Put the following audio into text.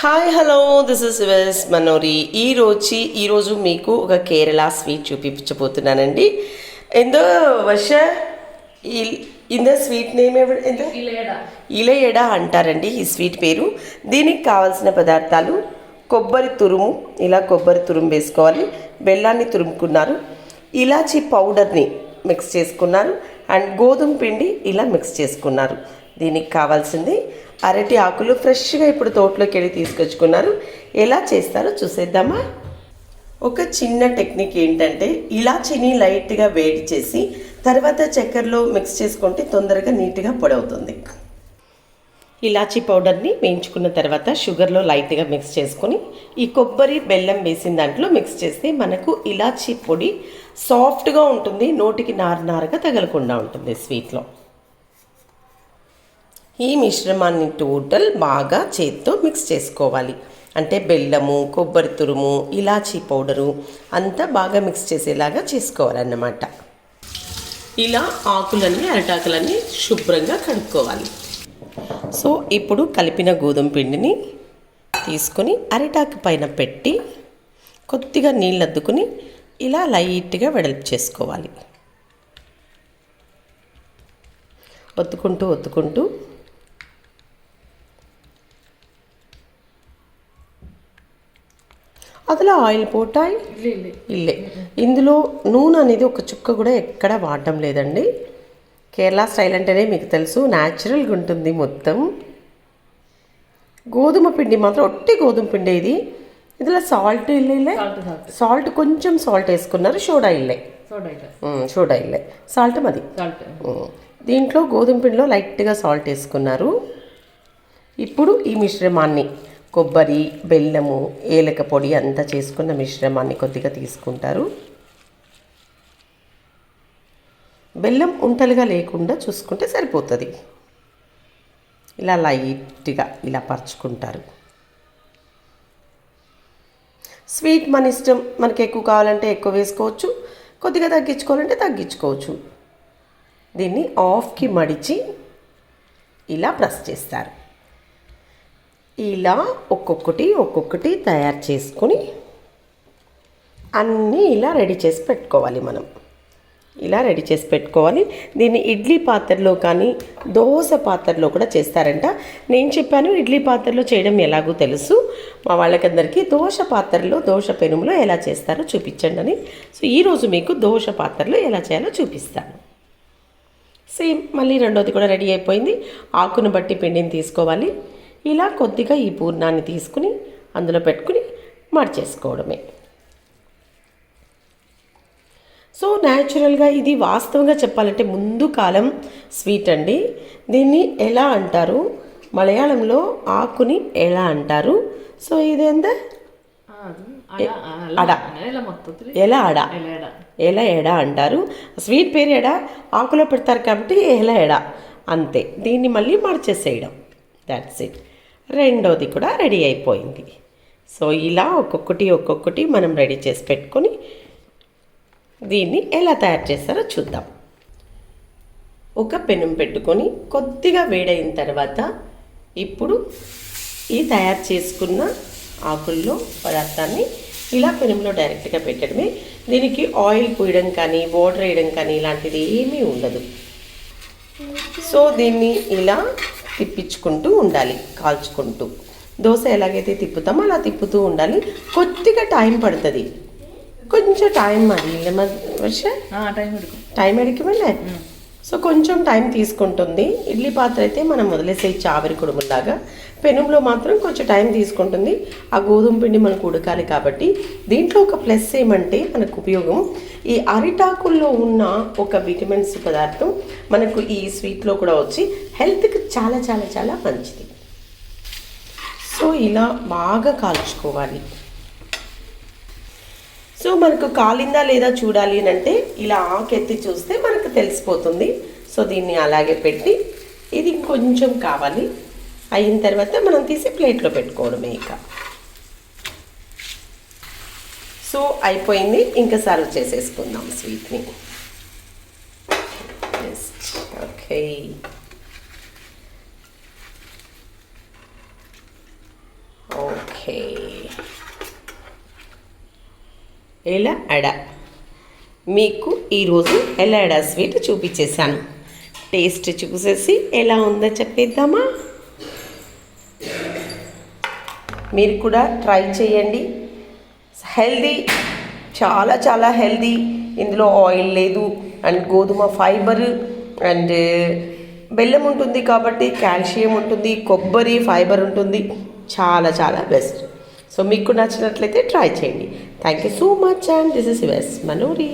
Hi hello this is Ves Manori ఈరోజు ఈరోజు మీకు ఒక కేరళ స్వీట్ చూపించబోతున్నానండి. ఎందో వర్ష ఇంద స్వీట్ నేమ్ ఎంత ఇలయడ. అంటారండి ఈ స్వీట్ పేరు. దీనికి కావాల్సిన పదార్థాలు కొబ్బరి తురుము ఇలా కొబ్బరి తురుము వేసుకోవాలి. బెల్లాన్ని తురుముకున్నారు. ఇలాచీ పౌడర్ని మిక్స్ చేసుకున్నారు. అండ్ గోధుమ పిండి ఇలా మిక్స్ చేసుకున్నారు. దీనికి కావాల్సింది అరటి ఆకులు ఫ్రెష్గా ఇప్పుడు తోటలోకి వెళ్ళి తీసుకొచ్చుకున్నారు. ఎలా చేస్తారో చూసేద్దామా? ఒక చిన్న టెక్నిక్ ఏంటంటే ఇలాచీని లైట్గా వేడి చేసి తర్వాత చక్కెరలో మిక్స్ చేసుకుంటే తొందరగా నీట్గా పొడవుతుంది. ఇలాచీ పౌడర్ని వేయించుకున్న తర్వాత షుగర్లో లైట్గా మిక్స్ చేసుకొని ఈ కొబ్బరి బెల్లం వేసిన దాంట్లో మిక్స్ చేస్తే మనకు ఇలాచీ పొడి సాఫ్ట్గా ఉంటుంది నోటికి నారు నారుగా తగలకుండా ఉంటుంది స్వీట్లో. ఈ మిశ్రమాన్ని టోటల్ బాగా చేత్తో మిక్స్ చేసుకోవాలి. అంటే బెల్లము కొబ్బరి తురుము ఇలాచీ పౌడరు అంతా బాగా మిక్స్ చేసేలాగా చేసుకోవాలన్నమాట. ఇలా ఆకులన్నీ అరటాకులన్నీ శుభ్రంగా కడుక్కోవాలి. సో ఇప్పుడు కలిపిన గోధుమ పిండిని తీసుకొని అరిటాకు పైన పెట్టి కొద్దిగా నీళ్ళు అద్దుకుని ఇలా లైట్గా వెడల్పు చేసుకోవాలి. ఒత్తుకుంటూ ఒత్తుకుంటూ కేవలం ఆయిల్ పోటాయి ఇల్లే ఇందులో నూనె అనేది ఒక చుక్క కూడా ఎక్కడ వాడడం లేదండి. కేరళ స్టైల్ అంటేనే మీకు తెలుసు న్యాచురల్గా ఉంటుంది మొత్తం. గోధుమ పిండి మాత్రం ఒట్టి గోధుమ పిండి ఇది. ఇందులో సాల్ట్ ఇల్లే సాల్ట్ కొంచెం సాల్ట్ వేసుకున్నారు సోడా ఇల్లే. సోడా ఇల్లే. సాల్ట్ మది. దీంట్లో గోధుమ పిండిలో లైట్గా సాల్ట్ వేసుకున్నారు. ఇప్పుడు ఈ మిశ్రమాన్ని కొబ్బరి బెల్లము ఏలక పొడి అంతా చేసుకున్న మిశ్రమాన్ని కొద్దిగా తీసుకుంటారు. బెల్లం ఉంటలుగా లేకుండా చూసుకుంటే సరిపోతుంది. ఇలా లైట్గా ఇలా పరుచుకుంటారు. స్వీట్ మన ఇష్టం మనకి ఎక్కువ కావాలంటే ఎక్కువ వేసుకోవచ్చు కొద్దిగా తగ్గించుకోవాలంటే తగ్గించుకోవచ్చు. దీన్ని ఆఫ్కి మడిచి ఇలా ప్రెస్ చేస్తారు. ఇలా ఒక్కొక్కటి ఒక్కొక్కటి తయారు చేసుకొని అన్నీ ఇలా రెడీ చేసి పెట్టుకోవాలి మనం. ఇలా రెడీ చేసి పెట్టుకోవాలి. దీన్ని ఇడ్లీ పాత్రలో కానీ దోశ పాత్రలో కూడా చేస్తారంట. నేను చెప్పాను ఇడ్లీ పాత్రలో చేయడం ఎలాగో తెలుసు. మా వాళ్ళకందరికీ దోశ పాత్రలో దోశ పెనుములో ఎలా చేస్తారో చూపించండి అని. సో ఈరోజు మీకు దోశ పాత్రలో ఎలా చేయాలో చూపిస్తాను. సేమ్ మళ్ళీ రెండోది కూడా రెడీ అయిపోయింది. ఆకును బట్టి పిండిని తీసుకోవాలి. ఇలా కొద్దిగా ఈ పూర్ణాన్ని తీసుకుని అందులో పెట్టుకుని మడిచేసుకోవడమే. సో న్యాచురల్గా ఇది వాస్తవంగా చెప్పాలంటే ముందు కాలం స్వీట్ అండి. దీన్ని ఎలా అంటారు? మలయాళంలో ఆకుని ఎలా అంటారు? సో ఇదేంద అడ ఎలా అడ? ఎలా ఎడ? అంటారు? స్వీట్ పేరు ఎడ? ఆకులో పెడతారు కాబట్టి ఎలా ఎడ? అంతే. దీన్ని మళ్ళీ మడిచేసేయడం. దాట్స్ ఇట్ రెండోది కూడా రెడీ అయిపోయింది. సో ఇలా ఒక్కొక్కటి ఒక్కొక్కటి మనం రెడీ చేసి పెట్టుకొని దీన్ని ఎలా తయారు చేస్తారో చూద్దాం. ఒక పెనం పెట్టుకొని కొద్దిగా వేడైన తర్వాత ఇప్పుడు ఈ తయారు చేసుకున్న ఆకుల్లో పదార్థాన్ని ఇలా పెనంలో డైరెక్ట్గా పెట్టడమే. దీనికి ఆయిల్ పోయడం కానీ వాటర్ వేయడం కానీ ఇలాంటిది ఏమీ ఉండదు. సో దీన్ని ఇలా తిప్పించుకుంటూ ఉండాలి కాల్చుకుంటూ. దోశ ఎలాగైతే తిప్పుతామో అలా తిప్పుతూ ఉండాలి. కొద్దిగా టైం పడుతుంది. కొంచెం టైం మరి టైం ఎడికి టైం ఎడుకు సో కొంచెం టైం తీసుకుంటుంది. ఇడ్లీ పాత్ర అయితే మనం వదిలేసే చావరి కుడుములాగా పెనంలో మాత్రం కొంచెం టైం తీసుకుంటుంది. ఆ గోధుమ పిండి మనకు ఉడకాలి కాబట్టి దీంట్లో ఒక ప్లస్ ఏమంటే మనకు ఉపయోగం ఈ అరిటాకుల్లో ఉన్న ఒక విటమిన్స్ పదార్థం మనకు ఈ స్వీట్లో కూడా వచ్చి హెల్త్కి చాలా చాలా చాలా మంచిది. సో ఇలా బాగా కాల్చుకోవాలి. సో మనకు కాలిందా లేదా చూడాలి అని అంటే ఇలా ఆకెత్తి చూస్తే మనకు తెలిసిపోతుంది. సో దీన్ని అలాగే పెట్టి ఇది కొంచెం కావాలి. అయిన తర్వాత మనం తీసి ప్లేట్లో పెట్టుకోవడమే ఇక. సో అయిపోయింది. ఇంకా సర్వ్ చేసేసుకుందాం స్వీట్ని. ఓకే ఓ ఓకే ఎలా అడ? మీకు ఈరోజు ఎలా అడ స్వీట్ చూపించేశాను. టేస్ట్ చూసేసి ఎలా ఉందో చెప్పేద్దామా? మీరు కూడా ట్రై చేయండి. హెల్దీ చాలా చాలా హెల్దీ. ఇందులో ఆయిల్ లేదు అండ్ గోధుమ ఫైబర్ అండ్ బెల్లం ఉంటుంది కాబట్టి కాల్షియం ఉంటుంది కొబ్బరి ఫైబర్ ఉంటుంది. చాలా చాలా బెస్ట్. సో మీకు నచ్చినట్లయితే ట్రై చేయండి. Thank you so much and this is Ves Manori